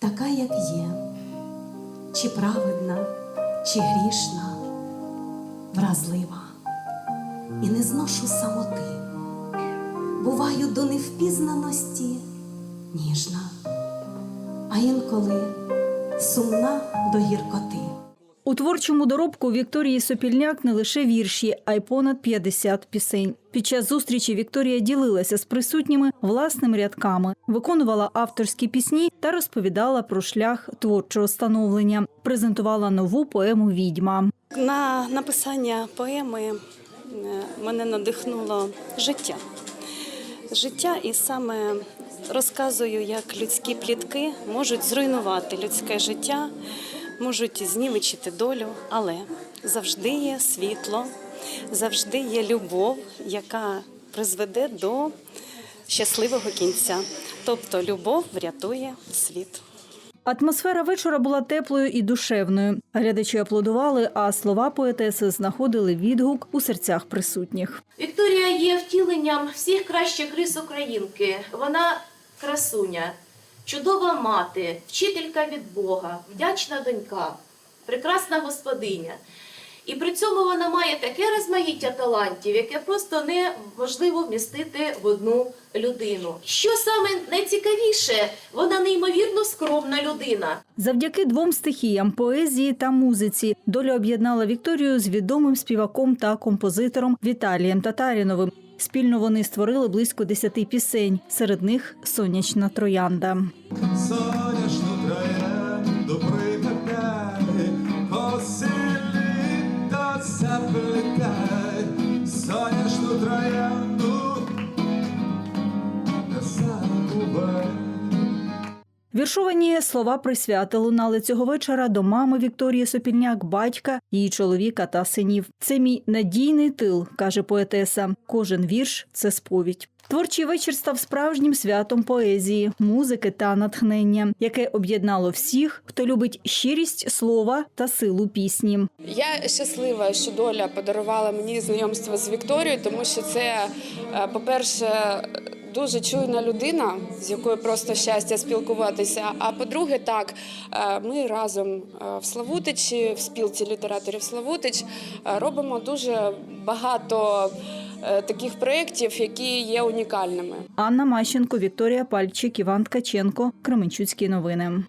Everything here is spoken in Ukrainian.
така, як є, чи праведна, чи грішна, вразлива, і не зношу самоти. Буваю до невпізнаності ніжна, а інколи сумна до гіркоти. У творчому доробку Вікторії Сопільняк не лише вірші, а й понад 50 пісень. Під час зустрічі Вікторія ділилася з присутніми власними рядками, виконувала авторські пісні та розповідала про шлях творчого становлення. Презентувала нову поему Відьма. На написання поеми е, мене надихнуло життя. Життя і саме розказую, як людські плітки можуть зруйнувати людське життя, можуть знівечити долю, але завжди є світло, завжди є любов, яка призведе до щасливого кінця. Тобто любов врятує світ. Атмосфера вечора була теплою і душевною. Глядачі аплодували, а слова поетеси знаходили відгук у серцях присутніх. Вікторія є втіленням всіх кращих рис українки. Вона красуня, чудова мати, вчителька від Бога, вдячна донька, прекрасна господиня. І при цьому вона має таке розмаїття талантів, яке просто неможливо вмістити в одну людину. Що саме найцікавіше, вона неймовірно скромна людина. Завдяки двом стихіям поезії та музиці доля об'єднала Вікторію з відомим співаком та композитором Віталієм Татаріновим. Спільно вони створили близько десяти пісень. Серед них сонячна троянда. Сонячну троянду припекай, осілі та заплетай, сонячну троянду не забувай. Віршовані слова присвяти лунали цього вечора до мами Вікторії Сопільняк, батька, її чоловіка та синів. Це мій надійний тил, каже поетеса. Кожен вірш це сповідь. Творчий вечір став справжнім святом поезії, музики та натхнення, яке об'єднало всіх, хто любить щирість слова та силу пісні. Я щаслива, що доля подарувала мені знайомство з Вікторією, тому що це, е, по-перше, дуже чуйна людина, з якою просто щастя спілкуватися. А по-друге, так е, ми разом е, в Славутичі, в спілці літераторів Славутич, е, робимо дуже багато таких проєктів, які є унікальними. Анна Мащенко, Вікторія Пальчик, Іван Ткаченко, Кременчуцькі новини.